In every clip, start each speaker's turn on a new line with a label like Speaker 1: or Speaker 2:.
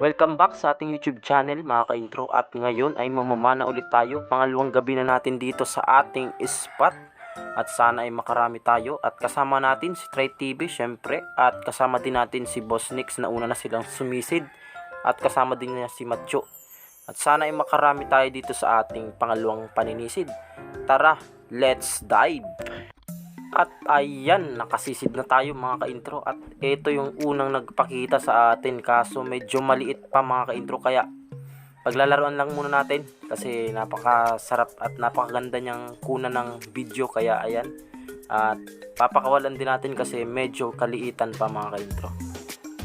Speaker 1: Welcome back sa ating YouTube channel mga ka-intro. At ngayon ay mamamana ulit tayo. Pangalawang gabi na natin dito sa ating spot. At sana ay makarami tayo. At kasama natin si Try TV syempre. At kasama din natin si Boss Nix na una na silang sumisid. At kasama din niya si Macho at sana ay makarami tayo dito sa ating pangalawang paninisid. Tara let's dive at ayan, nakasisid na tayo mga ka-intro. At ito yung unang nagpakita sa atin kaso medyo maliit pa mga ka-intro. Kaya paglalaroan lang muna natin kasi napakasarap at napakaganda niyang kuna ng video. Kaya ayan. At papakawalan din natin kasi medyo kaliitan pa mga ka-intro.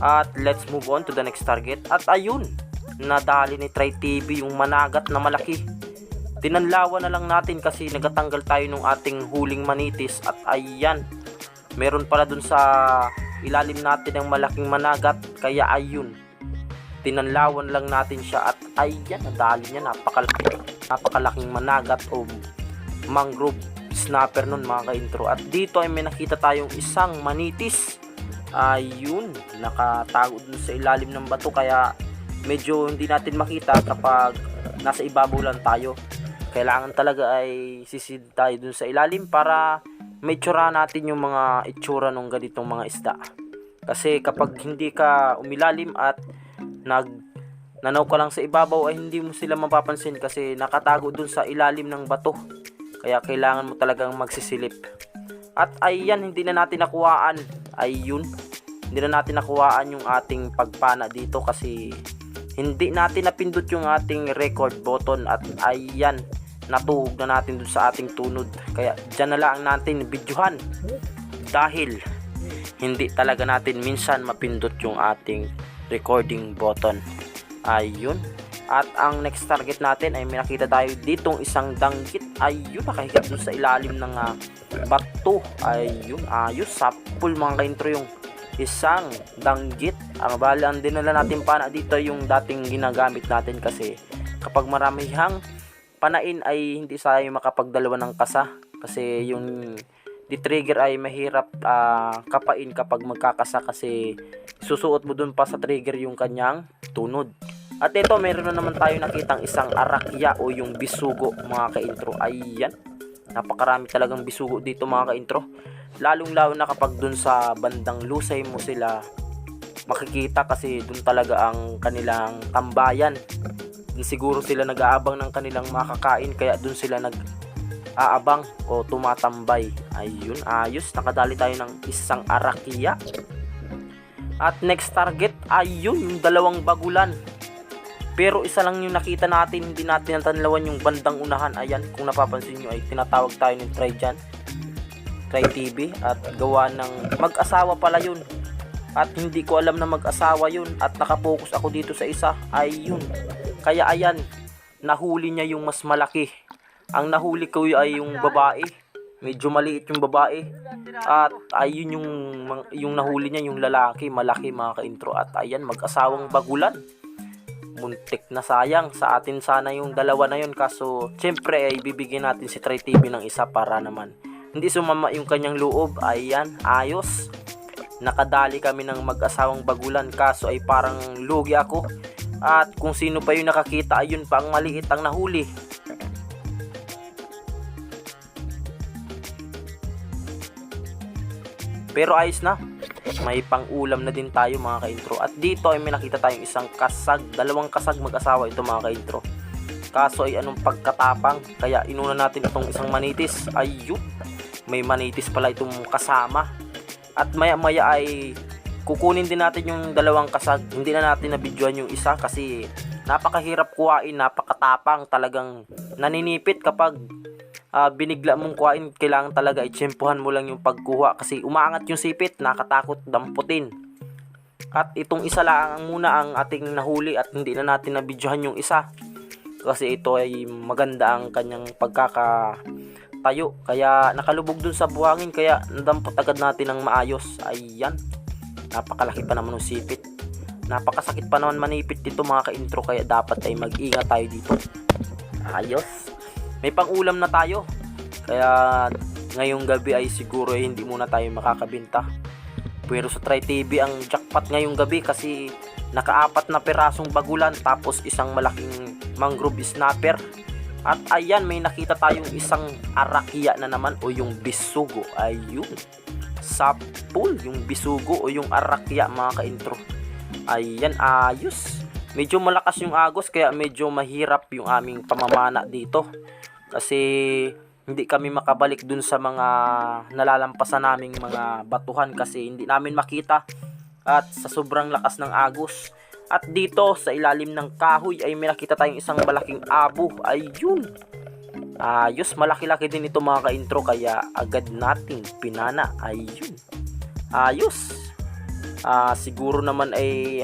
Speaker 1: At let's move on to the next target. At ayun nadali ni Try TV yung managat na malaki Tinanlawan na lang natin kasi nagatanggal tayo ng ating huling manitis at ayan, meron pala dun sa ilalim natin ng malaking managat kaya ayun, tinanlawan lang natin siya at ayan, nadali niya napakalaki, napakalaking managat o mangrove snapper nun mga ka-intro. At dito ay may nakita tayong isang manitis. Ayun, nakatago dun sa ilalim ng bato kaya medyo hindi natin makita kapag nasa ibabaw lang tayo kailangan talaga ay sisid tayo dun sa ilalim para may tsura natin yung mga itsura ng ganitong mga isda. Kasi kapag hindi ka umilalim at nag nanaw ka lang sa ibabaw ay hindi mo sila mapapansin kasi nakatago dun sa ilalim ng bato. Kaya kailangan mo talagang magsisilip. At ayan, hindi na natin nakuhaan. Ayun, hindi na natin nakuhaan yung ating pagpana dito kasi hindi natin napindot yung ating record button at ayan, natuhog na natin dun sa ating tunod kaya dyan na lang natin videohan. Dahil hindi talaga natin minsan mapindot yung ating recording button. Ayun. At ang next target natin ay may nakita tayo ditong isang danggit. Ayun nakahigat dun sa ilalim ng uh, bato. Ayun ayos. Sapul mga kaintro yung isang danggit. Ang bali ang dinala natin pana dito yung dating ginagamit natin kasi kapag maramihang panain ay hindi sayo makapagdalawa ng kasa. Kasi yung di trigger ay mahirap uh, kapain kapag magkakasa kasi susuot mo dun pa sa trigger yung kanyang tunod at ito meron na naman tayo nakitang isang arakya o yung bisugo mga ka-intro. Ayan napakarami talagang bisugo dito mga ka-intro. Lalong lalo na kapag dun sa bandang lusay mo sila makikita kasi dun talaga ang kanilang tambayan siguro sila nag-aabang ng kanilang makakain kaya dun sila nag aabang o tumatambay. Ayun ayos. Nakadali tayo ng isang arakia at next target ayun yung dalawang bagulan. Pero isa lang yung nakita natin hindi natin natanlawan yung bandang unahan. Ayan kung napapansin nyo ay tinatawag tayo ng try dyan. Try TV at gawa ng mag-asawa pala yun. At hindi ko alam na mag-asawa yun. At nakapokus ako dito sa isa. Ayun kaya ayan, nahuli niya yung mas malaki. Ang nahuli ko ay yung babae. Medyo maliit yung babae. At ayun yung yung nahuli niya yung lalaki, malaki mga ka-intro. At ayan, mag-asawang bagulan. Muntik na sayang sa atin sana yung dalawa na yun. Kaso, syempre ay bibigyan natin si Try TV ng isa para naman. Hindi sumama yung kanyang loob. Ayan, ayos. Nakadali kami ng mag-asawang bagulan. Kaso ay parang lugi ako at kung sino pa yung nakakita, ayun pa ang maliit ang nahuli. Pero ayos na. May pang-ulam na din tayo mga ka-intro. At dito ay may nakita tayong isang kasag. Dalawang kasag mag-asawa ito mga ka-intro. Kaso ay anong pagkatapang. Kaya inuna natin itong isang manitis. Ayun. May manitis pala itong kasama. At maya maya ay kukunin din natin yung dalawang kasag. Hindi na natin nabidyoan yung isa kasi napakahirap kuhain, napakatapang, talagang naninipit kapag uh, binigla mong kuhain, kailangan talaga itsempuhan mo lang yung pagkuha kasi umaangat yung sipit, nakatakot damputin. At itong isa lang ang muna ang ating nahuli at hindi na natin nabidyohan yung isa kasi ito ay maganda ang kanyang pagkaka tayo kaya nakalubog dun sa buhangin kaya nadampot agad natin ng maayos ayan napakalaki pa naman ng sipit. Napakasakit pa naman manipit dito mga ka-intro kaya dapat ay mag-ingat tayo dito. Ayos. May pang-ulam na tayo. Kaya ngayong gabi ay siguro ay hindi muna tayo makakabinta. Pero sa Try TV ang jackpot ngayong gabi kasi nakaapat na pirasong bagulan tapos isang malaking mangrove snapper. At ayan, may nakita tayong isang arakia na naman o yung bisugo. Ayun. Sa pool, yung bisugo o yung arakia mga ka-intro. Ayan, ayos. Medyo malakas yung agos kaya medyo mahirap yung aming pamamana dito. Kasi hindi kami makabalik dun sa mga nalalampasan naming mga batuhan kasi hindi namin makita at sa sobrang lakas ng agos. At dito sa ilalim ng kahoy ay may nakita tayong isang malaking abo. Ayun. Ayos, malaki-laki din ito mga ka-intro kaya agad nating pinana. Ayun. Ayos. Ah, siguro naman ay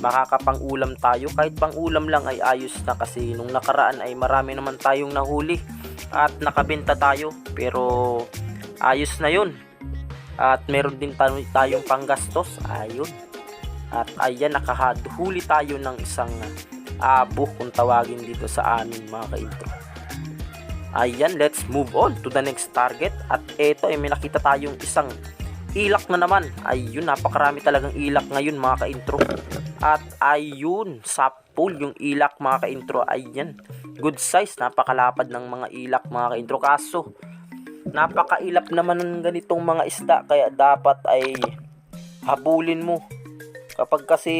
Speaker 1: makakapang-ulam tayo. Kahit pang-ulam lang ay ayos na kasi nung nakaraan ay marami naman tayong nahuli at nakabenta tayo. Pero ayos na yun. At meron din tayo, tayong panggastos. Ayun. At ayan, nakahuli tayo ng isang abo kung tawagin dito sa amin mga ka-intro. Ayan, let's move on to the next target. At eto ay may nakita tayong isang ilak na naman. Ayun, napakarami talagang ilak ngayon mga ka-intro. At ayun, sa pool yung ilak mga ka-intro. Ayan, good size, napakalapad ng mga ilak mga ka-intro. Kaso, napakailap naman ng ganitong mga isda. Kaya dapat ay habulin mo. Kapag kasi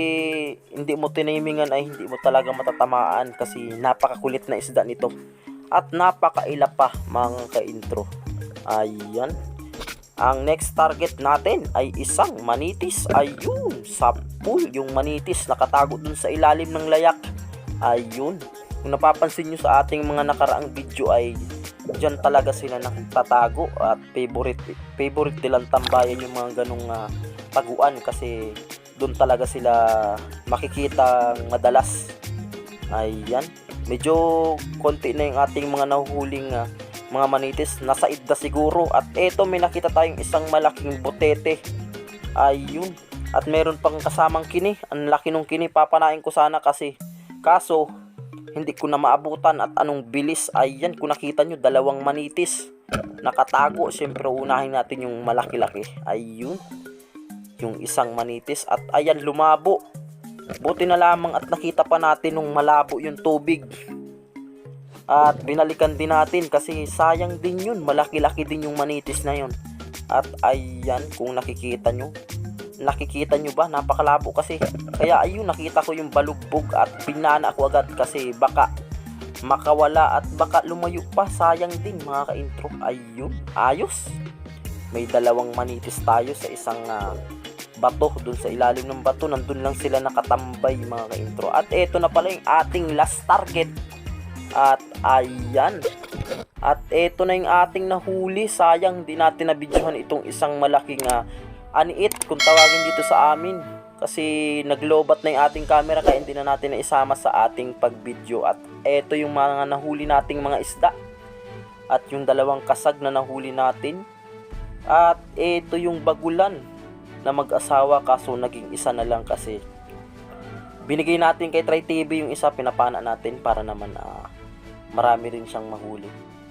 Speaker 1: hindi mo tinimingan ay hindi mo talaga matatamaan kasi napakakulit na isda nito. At napakailap pa mga ka-intro. Ayan. Ang next target natin ay isang manitis. Ayun, sa pool yung manitis nakatago dun sa ilalim ng layak. Ayun. Kung napapansin nyo sa ating mga nakaraang video ay dyan talaga sila nakatatago at favorite favorite nilang tambayan yung mga ganong ah, taguan kasi doon talaga sila makikita madalas. Ayan. Medyo konti na yung ating mga nahuhuling ah, mga manitis. Nasa idda siguro. At eto may nakita tayong isang malaking botete. Ayun. At meron pang kasamang kini. Ang laki nung kini. Papanain ko sana kasi. Kaso, hindi ko na maabutan at anong bilis. Ayan, kung nakita nyo, dalawang manitis. Nakatago. Siyempre, unahin natin yung malaki-laki. Ayun. Yung isang manitis. At ayan, lumabo. Buti na lamang at nakita pa natin nung malabo yung tubig. At binalikan din natin kasi sayang din yun. Malaki-laki din yung manitis na yun. At ayan, kung nakikita nyo. Nakikita nyo ba? Napakalabo kasi. Kaya ayun, nakita ko yung balugbog at pinana ako agad kasi baka makawala at baka lumayo pa. Sayang din mga ka-intro. Ayun, ayos. May dalawang manitis tayo sa isang ah, bato dun sa ilalim ng bato nandun lang sila nakatambay mga ka-intro. At eto na pala yung ating last target. At ayan. At eto na yung ating nahuli. Sayang di natin nabidyohan itong isang malaking uh, aniit kung tawagin dito sa amin. Kasi naglobat na yung ating camera kaya hindi na natin na isama sa ating pagvideo at eto yung mga nahuli nating mga isda. At yung dalawang kasag na nahuli natin. At eto yung bagulan na mag-asawa kaso naging isa na lang kasi binigay natin kay Try TV yung isa pinapana natin para naman ah, marami rin siyang mahuli.